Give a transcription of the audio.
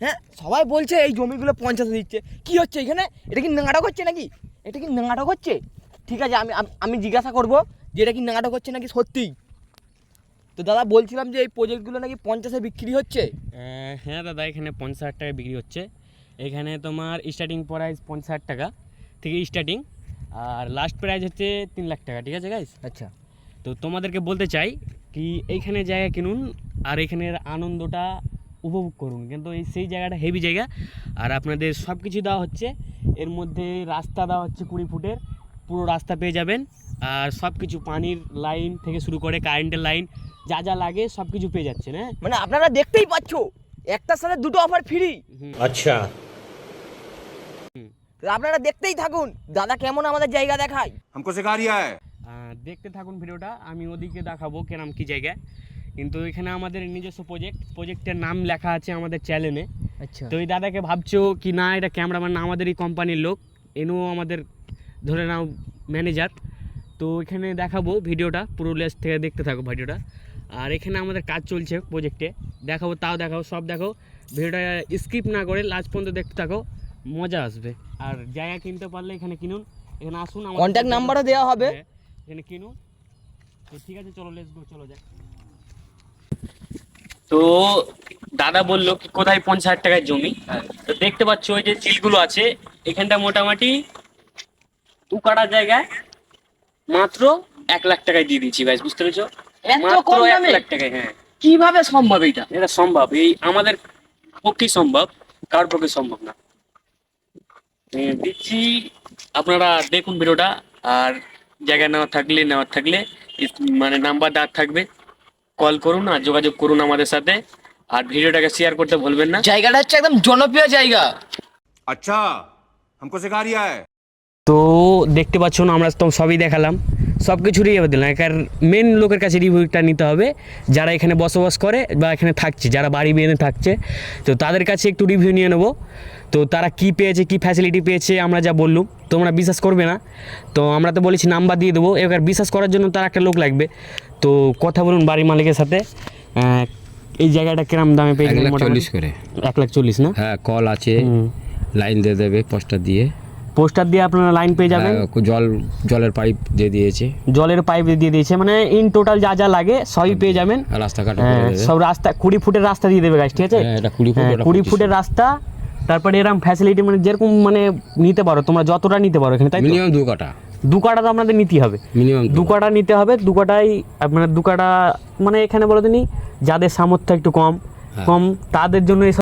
হ্যাঁ সবাই বলছে এই জমিগুলো পঞ্চায়েত দিচ্ছে। কি হচ্ছে এখানে? এটা কি নাটক হচ্ছে নাকি? এটা কি নাটক হচ্ছে ঠিক আছে আমি আমি- আমি জিজ্ঞাসা করব যে এটা কি নাটক হচ্ছে নাকি সত্যিই তো দাদা বলছিলাম যে এই প্রজেক্টগুলো নাকি পঞ্চাশে বিক্রি হচ্ছে? হ্যাঁ দাদা এখানে পঞ্চাশ হাজার টাকায় বিক্রি হচ্ছে। এখানে তোমার স্টার্টিং প্রাইস পঞ্চাশ হাজার টাকা থেকে স্টার্টিং আর লাস্ট প্রাইস হচ্ছে তিন লাখ টাকা ঠিক আছে গাইস আচ্ছা। তো তোমাদেরকে বলতে চাই কি এইখানে জায়গা কিনুন আর এখানের আনন্দটা উপভোগ করুন কিন্তু এই সেই জায়গাটা হেভি জায়গা আর আপনাদের সব কিছু দেওয়া হচ্ছে এর মধ্যে রাস্তা দেওয়া হচ্ছে কুড়ি ফুটের পুরো রাস্তা পেয়ে যাবেন আর সব কিছু পানির লাইন থেকে শুরু করে কারেন্টের লাইন যা যা লাগে সব কিছু পেয়ে যাচ্ছেন হ্যাঁ মানে আপনারা দেখতেই পাচ্ছ একটার সাথে দুটো অফার ফ্রি হুম। अच्छा আপনারা দেখতেই থাকুন দাদা কেমন আমাদের জায়গা দেখায় हमको सिखा रिया है আহ, দেখতে থাকুন ভিডিওটা আমি ওদিকে দেখাবো কেরাম কি জায়গা কিন্তু এখানে আমাদের নিজস্ব প্রজেক্ট প্রজেক্টের নাম লেখা আছে আমাদের চ্যানেলে আচ্ছা। তো এই দাদাকে ভাবছ কি না এটা ক্যামেরাম্যান না আমাদেরই কোম্পানির লোক এনেও আমাদের ধরে নাও ম্যানেজার তো এখানে দেখাবো ভিডিওটা পুরো লেস থেকে দেখতে থাকো ভিডিওটা। আর এখানে আমাদের কাজ চলছে প্রজেক্টে দেখাবো তাও দেখাবো সব দেখো ভিডিওটা স্কিপ না করে লাস্ট পর্যন্ত দেখতে থাকো মজা আসবে। আর জায়গা কিনতে পারলে এখানে কিনুন। এখানে আসুন আমাদের কন্ট্যাক্ট নাম্বারও দেওয়া হবে। হ্যাঁ, এখানে কিনুন। তো ঠিক আছে চলো লেস গো চলো যাক তো দাদা বলল কি কোথায় পঞ্চাশ হাজার টাকার জমি? তো দেখতে পাচ্ছ ওই যে চিলগুলো আছে এখানটা মোটামুটি দু কাটা জায়গায় মাত্র এক লাখ টাকায় দিয়ে দিচ্ছি ভাই বুঝতে পেরেছ? মাত্র এক লাখ টাকায় হ্যাঁ। কীভাবে সম্ভব এটা এটা সম্ভব এই আমাদের পক্ষেই সম্ভব কার পক্ষে সম্ভব না। দিচ্ছি আপনারা দেখুন ভিডিওটা আর জায়গা নেওয়ার থাকলে নেওয়ার থাকলে মানে নাম্বার দেওয়ার থাকবে। কল করুন আর যোগাযোগ করুন আমাদের সাথে আর ভিডিওটাকে শেয়ার করতে ভুলবেন না জায়গাটা হচ্ছে একদম জনপ্রিয় জায়গা अच्छा हमको सिखा रिया है তো দেখতে পাচ্ছ না আমরা তো সবই দেখালাম সব কিছু রিভিউ দিলাম একার মেন লোকের কাছে রিভিউটা নিতে হবে যারা এখানে বসবাস করে বা এখানে থাকছে যারা বাড়ি বেঁধে থাকছে তো তাদের কাছে একটু রিভিউ নিয়ে নেবো তো তারা কি পেয়েছে কি ফ্যাসিলিটি পেয়েছে আমরা যা বললুম তোমরা বিশ্বাস করবে না তো আমরা তো বলেছি নাম্বার দিয়ে দেবো এবার বিশ্বাস করার জন্য তার একটা লোক লাগবে তো কথা বলুন বাড়ির মালিকের সাথে। এই জায়গাটা কিরম দামে পেয়েছে লাখ চল্লিশ করে। এক লাখ চল্লিশ না? হ্যাঁ কল আছে লাইন দিয়ে দেবে পোস্টার দিয়ে। পোস্টার দিয়ে আপনারা লাইন পেয়ে যাবেন? হ্যাঁ, জল জলের পাইপ দিয়ে দিয়েছে। জলের পাইপ দিয়ে দিয়েছে মানে ইন টোটাল যা যা লাগে সবই পেয়ে যাবেন। আর রাস্তাঘাট হ্যাঁ, সব রাস্তা কুড়ি ফুটের রাস্তা দিয়ে দেবে গাছ ঠিক আছে? হ্যাঁ, এটা 20 ফুট, হ্যাঁ, কুড়ি ফুটের রাস্তা তারপরে এরকম ফ্যাসিলিটি মানে যেরকম মানে নিতে পারো তোমরা যতটা নিতে পারো এখানে তাই মিনিমাম দু কাটা দু কাটা তো আপনাদের নিতে হবে মিনিমাম দু কাটা নিতে হবে দু কাটাই আপনার দু কাটা মানে এখানে বলে দিনই যাদের সামর্থ্য একটু কম হ্যাঁ। কম তাদের জন্য এই